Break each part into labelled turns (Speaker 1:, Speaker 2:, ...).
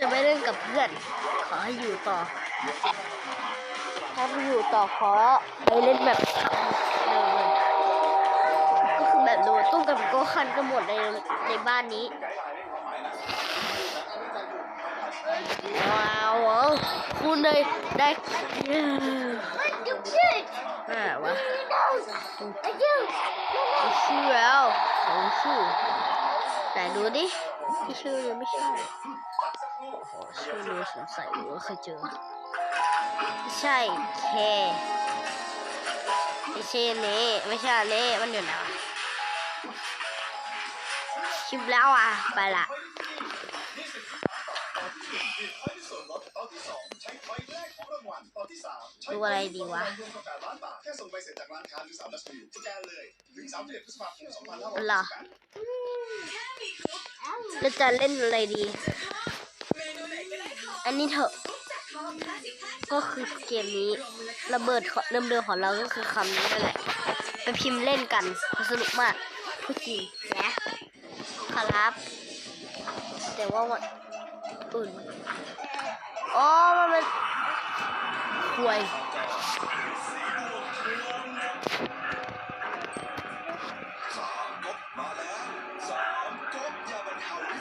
Speaker 1: จะไม่เล่นกับเพื่อน ขอให้อยู่ต่อ ถ้าไม่อยู่ต่อขอไปเล่นแบบเดิมเลยก็คือแบบโดนตู้กับโกคันกันหมดในในบ้านนี้ว้าวคุณเลยได้น่าวะชื่อแล้วของชื่อไหนดูดิที่ชื่อยังไม่ใช่ โอ้โหชื่อนี้สงสัยว่าเคยเจอ ใช่เคไม่ใช่นี้ไม่ใช่อันนี้มันอยู่ไหนวะชิมแล้วอะ ไปละดูอะไรดีวะเหรอแล้วจะเล่นอะไรดี อันนี้เถอะ ก็คือเกมนี้ระเบิดเริ่มเดิมของเราก็คือคำนี้นั่นแหละไปพิมพ์เล่นกันสนุกมากพูดจริงนะครับ แต่ว่าวันอื่นอ๋อมันเป็นหวย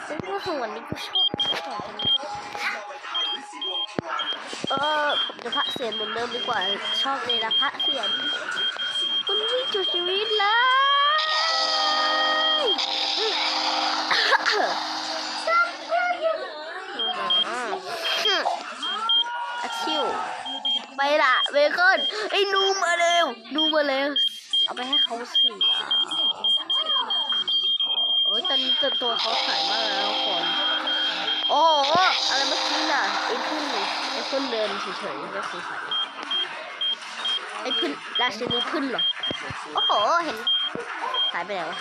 Speaker 1: ซึ่งก็คือวันนี้กูชอบจังเลยเออผมจะพระเสียนเหมือนเดิมดีกว่าชอบเลยนะพระเสียนคุณวิ่จุดชีวิตเลยอาชิวไปละเบคอนไอ้นูมาเร็วนูมาเร็วเอาไปให้เขาสิอะโอ้ยตอนนี้ตัวเขาขายมากแล้วคนโอ้อะไร พึ่งเดินเฉยๆไม่เคยใส่ไอ้พึ่งราชินีพึ่งเหรอ โอ้โห เห็นหายไปไหนวะ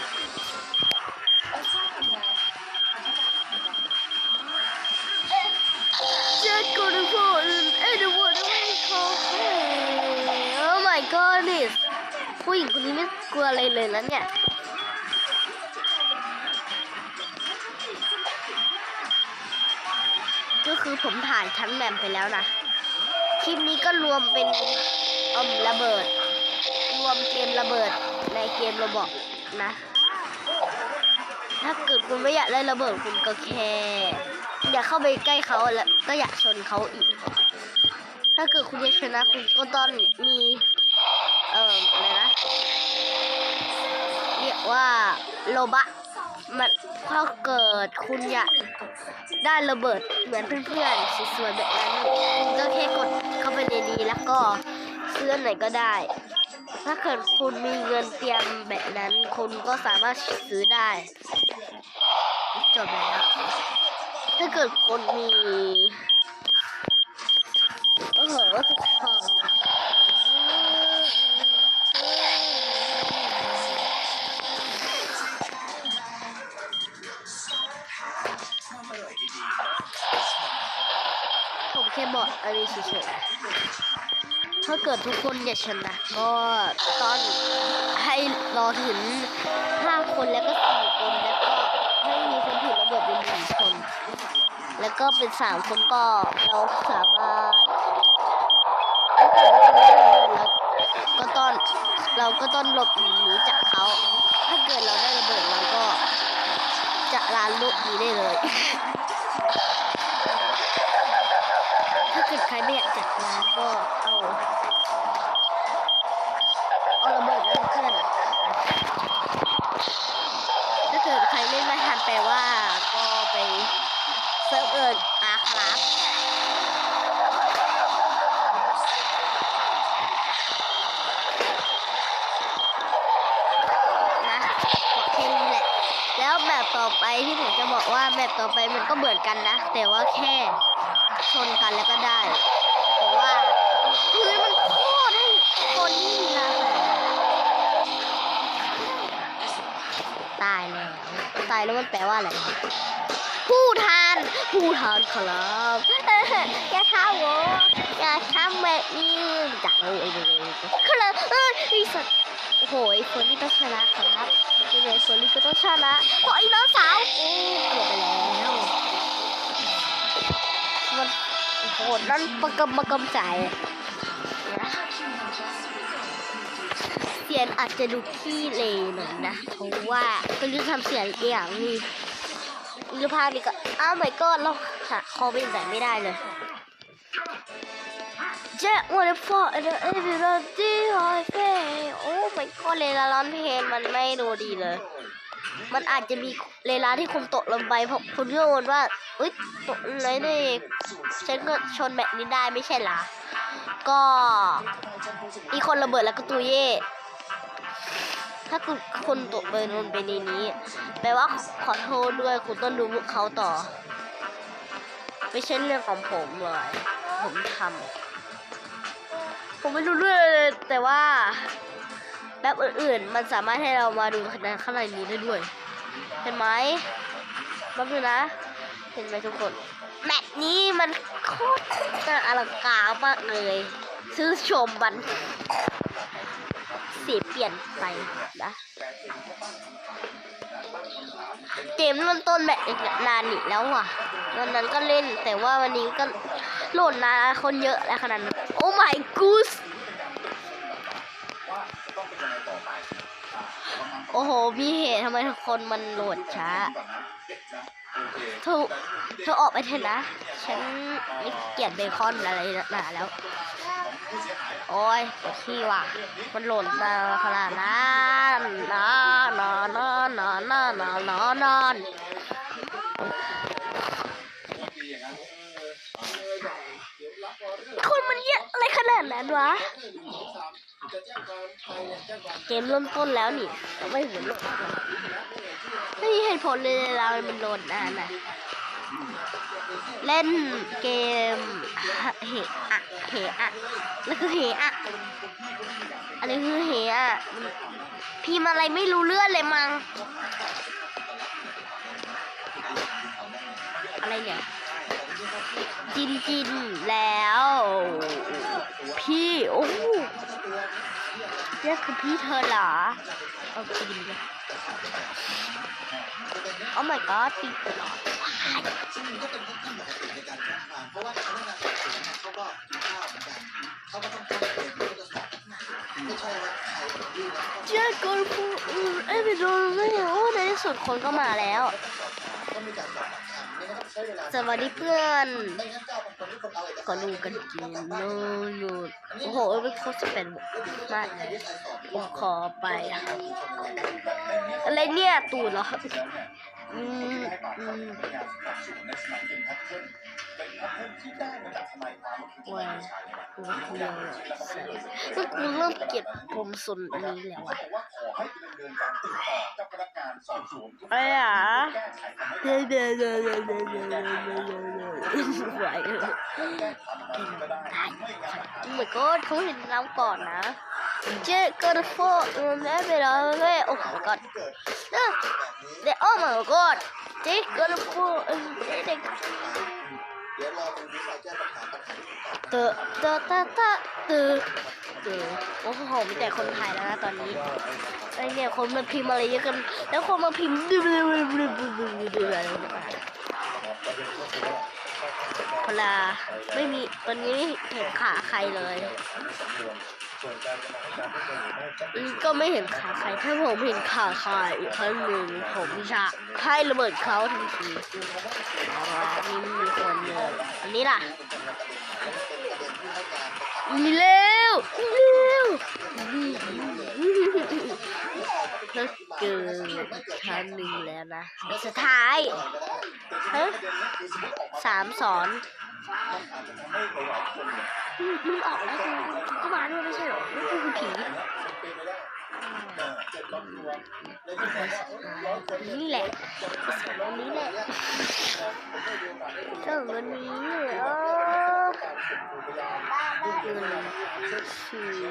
Speaker 1: Just go to phone and the one away call Oh my goodness ผู้หญิงคนนี้ไม่กลัวอะไรเลยนะเนี่ย ก็คือผมถ่ายทั้งแมมไปแล้วนะคลิปนี้ก็รวมเป็นอมระเบิด รวมเกมระเบิดในเกมระบอกนะ ถ้าเกิดคุณไม่อยากได้ระเบิดคุณก็แค่อย่าเข้าไปใกล้เขาแล้วก็อยากชนเขาอีก ถ้าเกิดคุณอยากชนะคุณก็ต้องมีเอ่ออะไรนะ เรียกว่าโลบะ มันถ้าเกิดคุณอยากได้ระเบิดเหมือนเพื่อนๆสวยๆแบบนั้นคุณก็แค่กดเข้าไปในนี้แล้วก็ซื้ออันไหนก็ได้ ถ้าเกิดคุณมีเงินเตรียมแบบนั้น คุณก็สามารถซื้อได้จบแล้วถ้าเกิดคนมีโอ้โเฉยๆถ้าเกิดทุกคนอยากชนะ ก็ต้องให้รอถึงห้าคนแล้วก็สี่คนแล้วก็ให้มีคนถือระเบิดเป็นหนึ่งคน แล้วก็เป็นสามคนก็เราสามารถถ้าเกิดมีคนได้ระเบิดแล้วก็ต้องเราก็ต้องหลบหนีจากเขา ถ้าเกิดเราได้ระเบิดเราก็จะลานลุกหนีได้เลย ถ้าเกิดใครไม่อยากจัดร้านก็เอาเอาระเบิดแล้วเพื่อนอะถ้าเกิดใครเล่นไม่ทันแปลว่าก็ไปเซิร์ฟเอิร์อาครับนะบอกแค่นี้แหละแล้วแบบต่อไปที่ผมจะบอกว่าแบบต่อไปมันก็เหมือนกันนะ แต่ว่าแค่ ชนกันแล้วก็ได้ แต่ว่าพื้นมันโคตรให้คนนี่นะตายแล้วตายแล้วมันแปลว่าอะไรผู้ทานผู้ทานครับอย่าทำโวอย่าทำแบบนี้จักโอ้ยครับเออไอสัตว์โอ้โหไอคนนี้ต้องชนะครับยังไงคนนี้ก็ต้องชนะเพราะไอ้น้องสาวโอ้เกือบไปแล้ว โหดนั่นประกำประกำใจเสียงอาจจะดูขี้เลหน่อยนะ เพราะว่าก็รู้ทำเสียงอย่างนี่รูปภาพนี้ก็ อ้าวไม่ก็เราหาคอเป็นแบบไม่ได้เลย Jet what if for and everybody I say โอ้ไม่ก็เลลาร้อนเพลงมันไม่ดูดีเลย มันอาจจะมีเลลาที่คุมตกลงไปเพราะคุณโยนว่าอุ้ยตกเลยนี่ฉันก็ชนแบบนี้ได้ไม่ใช่หรอก็อีคนระเบิดแล้วก็ตุยเย่ถ้าคุณคนตกเบอร์นนไปในนี้แปลว่าขอโทษด้วยคุณต้องดูพวกเขาต่อ ไม่ใช่เรื่องของผมเลยผมทำผมไม่รู้เรื่องเลยแต่ว่า แบบอื่นๆ มันสามารถให้เรามาดูคะแนนข้างในนี้ได้ด้วย เห็นไหมแป๊บนึงนะ เห็นไหมทุกคนแมตช์นี้มันโคตรจะอลังการมากเลย ซื้อชมมันสีเปลี่ยนไปนะเกมเริ่มต้นแบบนานอีกแล้วว่ะวันนั้นก็เล่นแต่ว่าวันนี้ก็โหลดนานคนเยอะแล้วขนาดนั้นโอ้ my goose โอ้โหมีเหตุทำไมคนมันโหลดช้า เธอ เธอออกไปเถอะนะ ฉันไม่เกลียดเบคอนอะไรหนาแล้ว โอ้ยปวดขี้ว่ะ มันโหลดมาขนาดนั้นนานนานนานนานนานนานนานนานคนมันเยอะอะไรขนาดนั้นวะ เกมเริ่มต้นแล้วนี่แต่ไม่เห็นโหลดไม่มีเหตุผลเลยเรามันโหลดนานน่ะเล่นเกมเหอะเหอะแล้วคือเหอะอะไรคือเหอะพิมอะไรไม่รู้เรื่องเลยมั้งอะไรเนี่ย จินจินแล้ว พี่ โอ้นี่คือพี่เธอเหรอโอเคดีเลยโอ้ my god อดยเจ้าก็พมอเต้ออไม่ใดื้เจ้ากูเอ้ยไปดูเลยโอ้ในที่สุดคนก็มาแล้ว สวัสดีเพื่อนก็ดูกันกินหยุดโอ้โหเป็นโคตรเป็นมากเลยผมขอไปอะไรเนี่ยตูดเหรออืมอืม ว่ากูเดียก็กูเริ่มเก็บผมสนนี้แล้วอะไอ้อะเดเดเดเดเดเดเดไหวเหมือนก็เขาเห็นเราก่อนนะเจ๊ก็จะโฟกันแล้วไปแล้วเลยโอ้โหก่อนเดี๋ยวโอ้โหก่อนเจ๊ก็จะโฟกันเด็ก
Speaker 2: เดี๋ยวรอคุณวิสัยแก้ปัญหาปัญหาที่ต่อ
Speaker 1: เตอะเตอะตะตะเตอเตอโอ้โหมีแต่คนไทยแล้วนะตอนนี้ไอเนี่ยคนมาพิมพ์อะไรเยอะกันแล้วคนมาพิมพ์ดื้อดื้อดื้อดื้อดื้อดื้อดื้ออะไรต่างๆเวลาไม่มีตอนนี้เห็นขาใครเลย อืมก็ไม่เห็นขาใครถ้าผมเห็นขาใครอีกครั้งหนึ่งผมจะให้ระเบิดเขาทันทีอ๋อนี่มีคนเลยอันนี้ล่ะมีเร็วเร็วแล้วเจอชั้นหนึ่งแล้วนะสุดท้ายฮะสามสอน มึงออกแล้วกูก็มาด้วยไม่ใช่หรอนี่คือผีนี่แหละสองวันนี้แหละสองวันนี้เออเงินชื่อ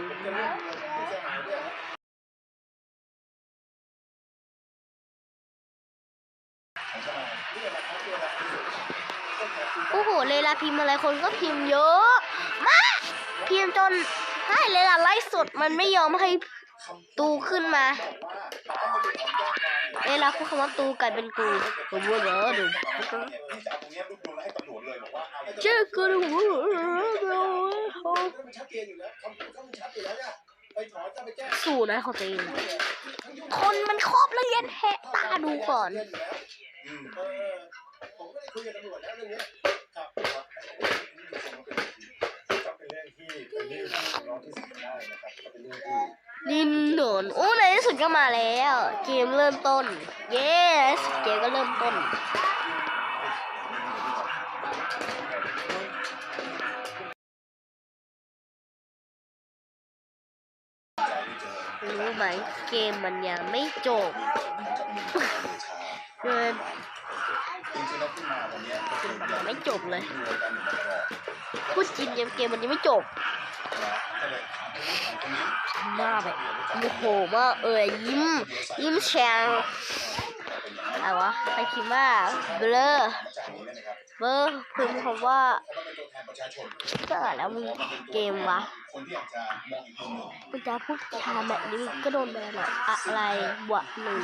Speaker 1: าพิมพ์อะไรคนก็พิมพ์เยอะมากพิมพ์จนให้เลยล่ะไลฟ์สดมันไม่ยอมให้ตูขึ้นมาเวลาพูดคำว่าตูกลายเป็นกูผมว่าเหรอดู
Speaker 2: เจ้า
Speaker 1: กู
Speaker 2: ดู
Speaker 1: สู่นะเขาตีคนมันครอบแล้วเย็นแหะตาดูก่อน
Speaker 2: ผมก็ได้คุยกับตำรวจแล้วเรื่องนี้
Speaker 1: ดินโดนโอ้ในที่สุดก็มาแล้ว เกมเริ่มต้น เย้เกมก็เริ่มต้นรู้ไหมเกมมันยังไม่จบเดิน
Speaker 3: จริงๆแล้วที่มาวันเนี้ยก็คืออยาก
Speaker 1: ไม่จบเลย
Speaker 3: ดูรายการหนึ่งมาตลอด
Speaker 1: พูดจริงเกมมันยังไม่จบ
Speaker 3: หน้า
Speaker 1: แบบโมโหมาเอ่ยยิ้ม ยิ้มแฉ่งอะไรวะใครพิมพ์ว่าเบลอ
Speaker 3: เบ
Speaker 1: อร์พิมพ์คำว่า
Speaker 3: เก็เป็นตัวแล้
Speaker 1: วมึงเกมวะ
Speaker 3: มึง
Speaker 1: จะพูดชาแบบนี้ก็โดนแบนอกอะไรวะหนึ่ง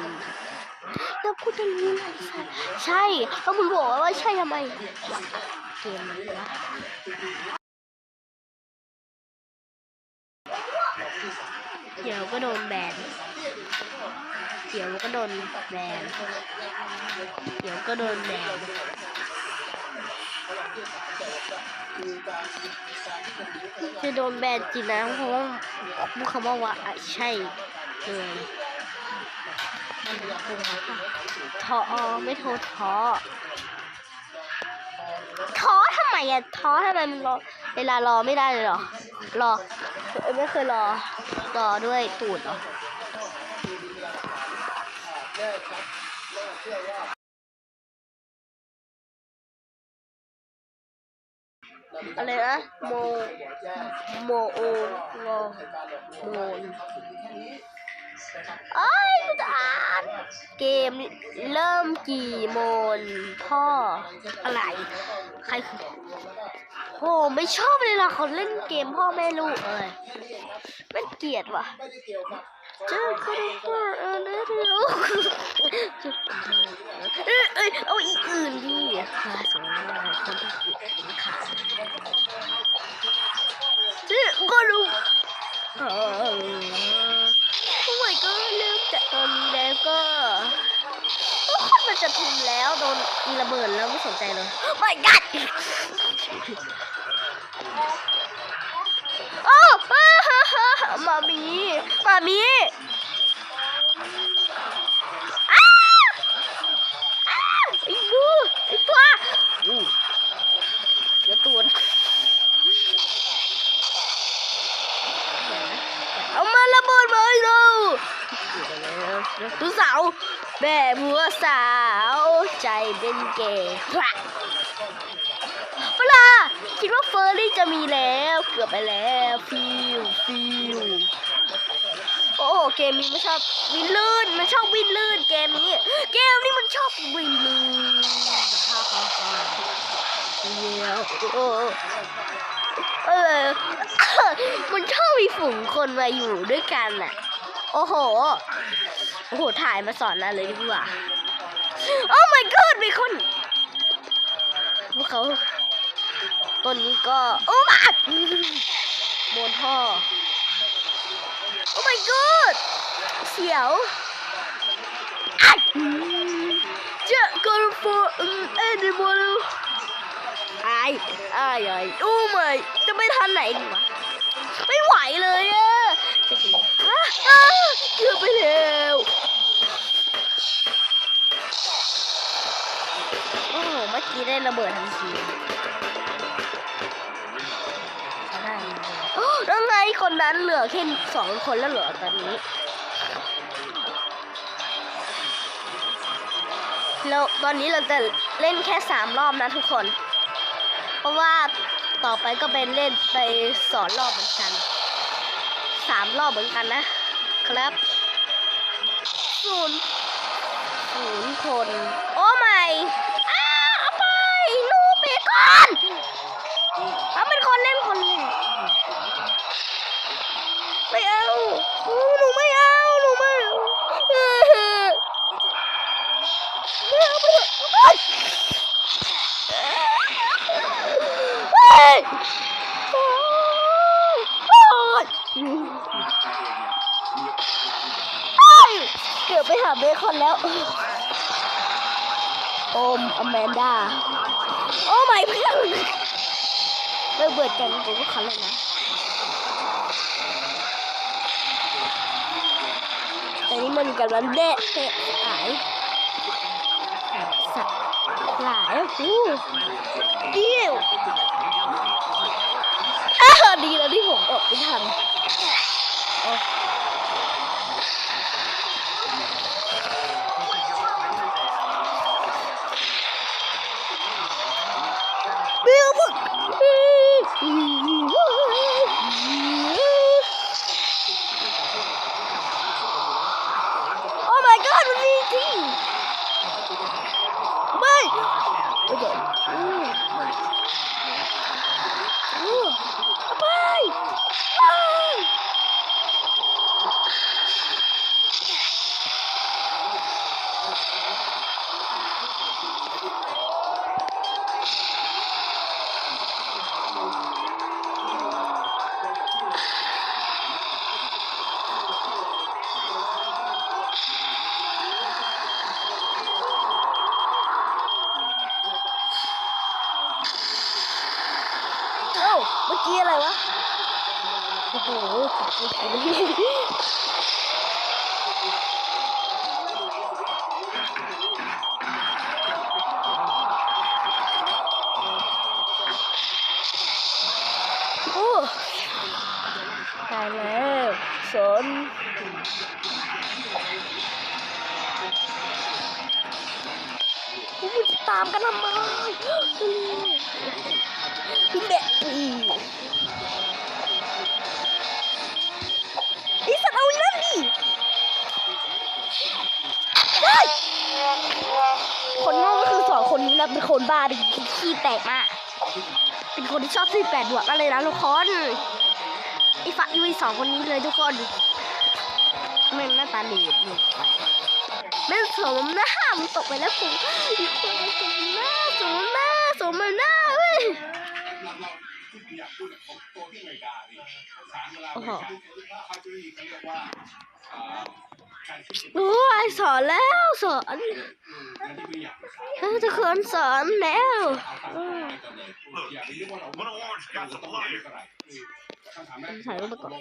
Speaker 1: แล้วกูจะรู้อะไรสัตว์ใช่แล้วมึงบอกว่าใช่ทำไมเกมมันวะเดี๋ ยวก็โดนแบนเดี๋ยวก็โดนแบนเดี๋ยวก็โดนแบนจะโดนแบนจริงนะเพราะว่าพูดคำว่าวะอะใช่เลยท้อไม่โทษท้อท้อทำไมอะท้อทำไมมันรอ เวลารอไม่ได้เลยหรอ รอ ไม่เคยรอ รอด้วยตูดเหรออะไรนะโมโมโอโมโม เอ้ยกูจะอ่านเกมเริ่มกี่โมงพ่ออะไร ใครคือโหไม่ชอบเลยล่ะเขาเล่นเกมพ่อแม่ลูกเอ้ยมันเกลียดว่ะ
Speaker 2: เกี่ยวกับ
Speaker 1: เจอคนว่าเออเนรู้เอ้ยเอ้ยเอาอีกอื่นดิค่ะสมมติว่าคนที่เกลียดขาดเอ้ยก็รู้เออโอ้ ยก็เริ่มจากตอนนี้แล้วก็โอ้ยมันจะพิมพ์แล้วโดนมีระเบิดแล้วไม่สนใจเลยไม่กัดโอ้มามีมามีอ้าอ้าไอ้ดูไอ้ตัวอู้เดี๋ยวตูนเอามาระเบิดมาให้เรา ดูสาวแม่ผัวสาวใจเป็นเกย์ครับเวลาคิดว่าเฟอร์รี่จะมีแล้วเกือบไปแล้วฟิวฟิวโอ้โหเกมนี้ไม่ชอบวินลื่นมันชอบวินลื่นเกมนี้เกมนี้มันชอบวินลื่นฮ่าฮ่าฮ่าเดี๋ยวโอ้เออมันชอบมีฝูงคนมาอยู่ด้วยกันน่ะ โอ้โห โอ้โห ถ่ายมาสอนเราเลยดีกว่า โอ้ my god มีคนพวกเขาต้นนี้ก็โอ้มาโมนท่อ โอ้ my god เสียวอ้ายเจะกรฟออืมเอ็นดิโมลไอ้ไอ้ไอ้โอ้ my จะไม่ทันไหนดีวะไม่ไหวเลยอะจะกินอะอะเกือบไปแล้ว กี้ได้ระเบิดทันทีได้โอ้แล้วไงคนนั้นเหลือแค่สองคนแล้วเหรอตอนนี้ แล้วตอนนี้เราจะเล่นแค่สามรอบนะทุกคน เพราะว่าต่อไปก็เป็นเล่นไปสอนรอบเหมือนกันสามรอบเหมือนกันนะ ครับศูนย์ศูนย์คน โอ้ไม่ อแมนดา โอ้ไม่เพื่อนเลิกเบิดกันกูก็คันเลยนะ แต่นี่มันกำลังเดะเตะหายสัตว์หลายอู้เดี่ยวอ้าดีแล้วที่ผมออกไม่ทัน ตามกันทำไมพี่แบะปีไอสัตว์เอาอีนั่นดิเฮ้คนโง่ก็คือสองคนนี้นะเป็นคนบ้าเป็นขี้แตกมากเป็นคนที่ชอบสี่แปดบวกกันเลยนะทุกคนไอ้ฝักอีสองคนนี้เลยทุกคนแม่งหน้าตาดีดี สมหน้ามันตกไปแล้วผมอีกคนสมหน้าสมหน้าสมหน้าเว้ย
Speaker 2: อยากพูดขอ
Speaker 1: โอ้โห
Speaker 2: เขาจะมีเขาเรียกว่าอ่าการคิด
Speaker 1: โอ้ยสอนแล้วสอน
Speaker 2: เงินที่ไม่อยากจะใช้
Speaker 1: เฮ้ยทุกคนสอนแล้ว
Speaker 2: เอาตังค์ไปก่อนเลงไหร่คือคำถามแรก
Speaker 1: ถ่ายรูปก่อน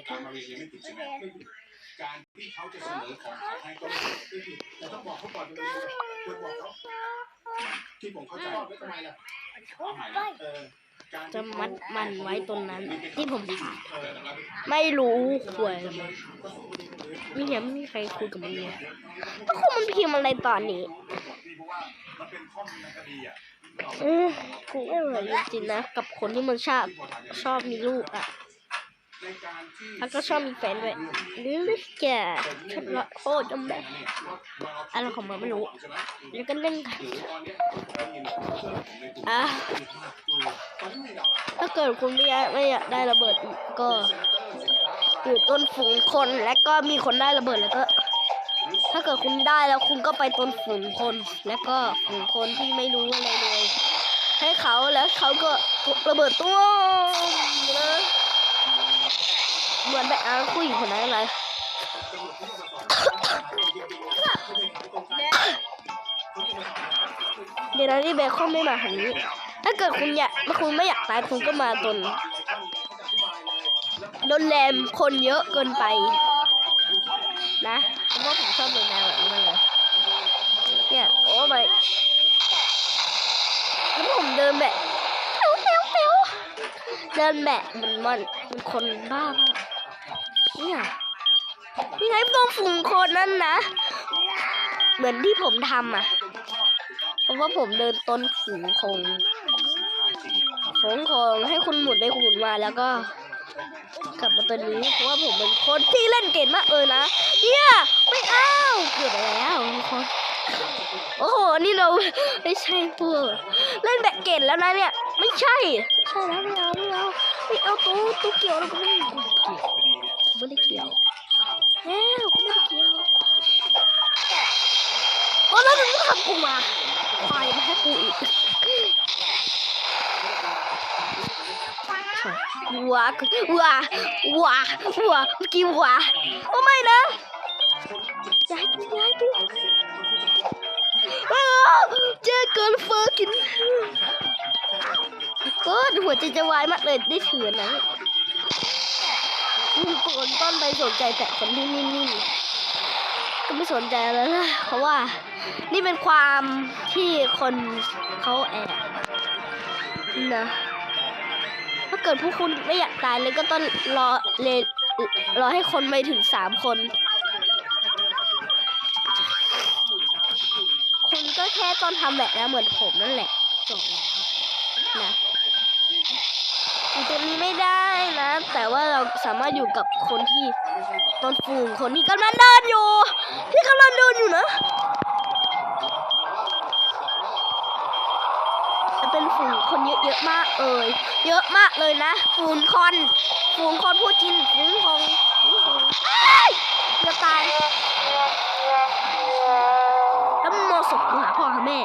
Speaker 2: การมาเรียนยังไม่ติดใช่ไหมการที่เขาจะเสนอของขายให้ก็ไม่ติดก็คือแต่ต้องบอกเขาก่อนเลยควรบอกเขาที่ผมเข้าใจว่าไม่ทำไมล่ะเอาใหม่นะเออการ
Speaker 1: จะ
Speaker 2: ที่เขา
Speaker 1: มัดมันไว้ตรงนั้น ที่ผมถาม
Speaker 2: เออเราไป
Speaker 1: ไม่รู้คุยอะไรมันไม่เห็นไม่มีใครคุยกับมันเลยคุณมันพิมพ์อะไรตอนนี้
Speaker 2: มันเป็นข้อมูลในคดีอะ
Speaker 1: เออกูไม่เหมือนจริงๆนะ กับคนที่มันชอบชอบมีลูกอะ
Speaker 2: ในการที่
Speaker 1: แล้วก็ชอบมีแฟนด้วยหรือแกฉันละโคตรจำแบบอะไรของมันไม่รู้ แล้วก็เล่นกันอะถ้าเกิดคุณไม่อยากไม่อยากได้ระเบิดก็อยู่ต้นฝูงคนแล้วก็มีคนได้ระเบิดแล้วก็ ถ้าเกิดคุณได้แล้วคุณก็ไปต้นฝูงคน แล้วก็ฝูงคนที่ไม่รู้อะไรเลย ให้เขาแล้วเขาก็ระเบิดตัวนะ เหมือนแบบอาคุยคนนั้นเลยเดี๋ยวนะที่เบคอนไม่มาหันนี้ ถ้าเกิดคุณอยากถ้าคุณไม่อยากตายคุณก็มาตนโดนแรมคนเยอะเกินไป นะเพราะผมชอบดูแนวแบบนี้มากเลยเนี่ยโอ้ไม่แล้วผมเดินแบบเตียวเตียวเตียวเดินแบบมันมันเป็นคนบ้ามาก เนี่ยนี่ไงตรงฝูงคนนั่นนะ เหมือนที่ผมทำอะ เพราะว่าผมเดินต้นฝูงคงฝูงคงให้คุณหมุนไปคุณหมุนมาแล้วก็กลับมาตัวนี้เพราะว่าผมเป็นคนที่เล่นเก่งมากเลยนะเนี่ยไม่เอาเกือบไปแล้วคนโอ้โหนี่เราไม่ใช่พวกเล่นแบบเก่งแล้วนะเนี่ย ไม่ใช่ ใช่แล้วไม่เอาไม่เอาไม่เอาตัวตัวเกี่ยวแล้วก็ไม่เกี่ยว ไม่ได้เกี่ยวแล้วไม่ได้เกี่ยวโอ้แล้วมึงก็ทำกูมาไฟมาให้กูอีกช่ว้าว้าว้าว้าเมื่อกี้ว้าโอ้ไม่นะย้ายย้ายตัวอ้าวเจอเกินเฟอร์กินก็หัวใจจะวายมากเลยได้ถือนะ ลุงโกนต้นไปสนใจแต่คนที่นิ่งๆก็ไม่สนใจแล้วนะเพราะว่านี่เป็นความที่คนเขาแอบนะถ้าเกิดพวกคุณไม่อยากตายเลยก็ต้องรอเลรอให้คนไปถึงสามคน คุณก็แค่ต้องทำแบบนั้นเหมือนผมนั่นแหละจบแล้วนะอยู่ตรงนี้ไม่ได้ แต่ว่าเราสามารถอยู่กับคนที่ต้นฝูงคนที่กำลังเดินอยู่ที่กำลังเดินอยู่นะจะเป็นฝูงคนเยอะๆมากเอ่ยเยอะมากเลยนะฝูงคอนฝูงคอนพูดจริงฝูงคองฝูงคงยจะตายแล้วมันมอศพกูหาพ่อหาแม่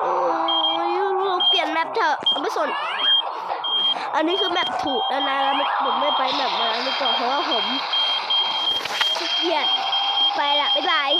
Speaker 1: โอ้ยเราเปลี่ยนแมปเถอะไม่สน อันนี้คือแมปถูกแล้วนะแล้วมผมไม่ไปแมปมาแล้วดีกว่าเพราะว่าผมขี้เกียจไปละบ๊ายบาย